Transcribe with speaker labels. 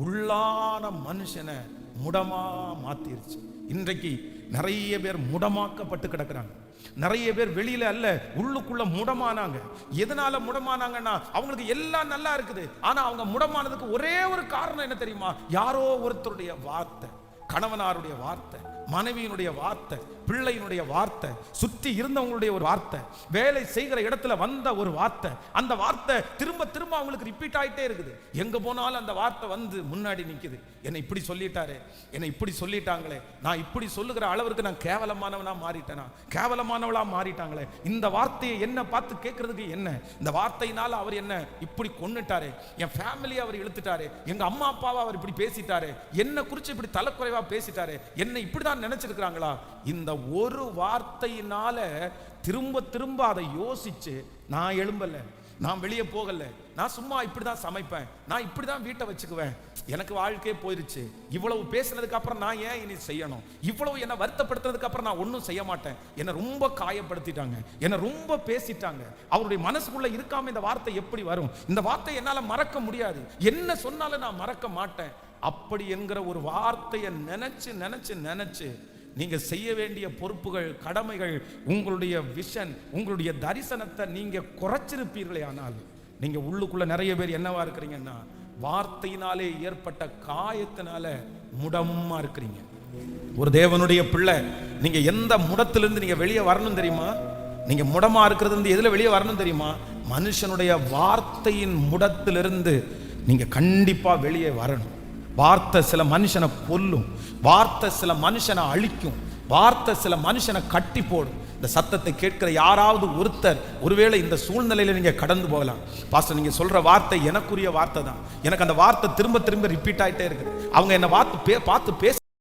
Speaker 1: உள்ளான மனுஷனை முடமா மாத்திருச்சு. இன்றைக்கு நிறைய பேர் முடமாக்கப்பட்டு கிடக்குறாங்க. நிறைய பேர் வெளியில அல்ல உள்ளுக்குள்ள முடமானாங்க. எதனால முடமானாங்கன்னா அவங்களுக்கு எல்லாம் நல்லா இருக்குது. ஆனா அவங்க முடமானதுக்கு ஒரே ஒரு காரணம் என்ன தெரியுமா? யாரோ ஒருத்தருடைய வார்த்தை கணவனாருடைய வார்த்தை. மனைவியினுடைய வார்த்தை பிள்ளையினுடைய வார்த்தை சுற்றி இருந்தவங்களுடைய ஒரு வார்த்தை வேலை செய்கிற இடத்துல வந்த ஒரு வார்த்தை அந்த வார்த்தை திரும்ப திரும்ப அவங்களுக்கு ரிப்பீட் ஆயிட்டே இருக்குது. எங்க போனாலும் அந்த வார்த்தை வந்து முன்னாடி நிக்குது. என்னை இப்படி சொல்லிட்டாரு என்னை இப்படி சொல்லிட்டாங்களே நான் இப்படி சொல்லுகிற அளவிற்கு நான் கேவலமானவனா மாறிட்டேனா? கேவலமானவளா மாறிட்டாங்களே. இந்த வார்த்தையை என்ன பார்த்து கேட்கறதுக்கு என்ன? இந்த வார்த்தையினால அவர் என்ன இப்படி கொன்னுட்டாரு? என் ஃபேமிலியை அவர் இழுத்துட்டாரு? எங்க அம்மா அப்பாவை அவர் இப்படி பேசிட்டாரு? என்ன குறித்து இப்படி தலைக்குறைவா பேசிட்டாரு? என்ன தான் நினைச்சிருக்கிறாங்களா? இந்த ஒரு வார்த்தையினால திரும்ப திரும்ப அதை யோசிச்சு நான் எழும்பல நான் வெளியே போகல நான் சும்மா இப்படி தான் சமைப்பேன் நான் இப்படி தான் வீட்டை வச்சுக்குவேன் எனக்கு வாழ்க்கையே போயிருச்சு. இவ்வளவு பேசுனதுக்கு அப்புறம் நான் ஏன் இனி செய்யணும்? இவ்வளவு என்னை வருத்தப்படுத்துறதுக்கு அப்புறம் நான் ஒன்றும் செய்ய மாட்டேன். என்னை ரொம்ப காயப்படுத்திட்டாங்க. என்னை ரொம்ப பேசிட்டாங்க. அவருடைய மனசுக்குள்ள இருக்காம இந்த வார்த்தை எப்படி வரும்? இந்த வார்த்தை என்னால் மறக்க முடியாது. என்ன சொன்னாலும் நான் மறக்க மாட்டேன். அப்படி என்கிற ஒரு வார்த்தையை நினைச்சு நினைச்சு நினைச்சு நீங்க செய்ய வேண்டிய பொறுப்புகள் கடமைகள் உங்களுடைய விஷன் உங்களுடைய தரிசனத்தை நீங்க குறைச்சிருப்பீர்களே ஆனால் நீங்க உள்ளுக்குள்ள நிறைய பேர் என்னவா இருக்கிறீங்கன்னா வார்த்தையினாலே ஏற்பட்ட காயத்தினால முடமா இருக்கிறீங்க. ஒரு தேவனுடைய பிள்ளை நீங்க எந்த முடத்திலிருந்து நீங்க வெளியே வரணும் தெரியுமா? நீங்க முடமா இருக்கிறது இருந்து எதுல வெளியே வரணும் தெரியுமா? மனுஷனுடைய வார்த்தையின் முடத்திலிருந்து நீங்க கண்டிப்பா வெளியே வரணும். வார்த்தை சில மனுஷனை கொல்லும் வார்த்தை சில மனுஷனை அழிக்கும் வார்த்தை சில மனுஷனை கட்டி போடும். இந்த சத்தத்தை கேட்கிற யாராவது ஒருத்தர் ஒருவேளை இந்த சூழ்நிலையில நீங்க கடந்து போகலாம். பாஸ்டர் நீங்க சொல்ற வார்த்தை எனக்குரிய வார்த்தை தான் எனக்கு அந்த வார்த்தை திரும்ப திரும்ப ரிப்பீட் ஆயிட்டே இருக்குது. அவங்க என்ன வார்த்தை பே பார்த்து பேச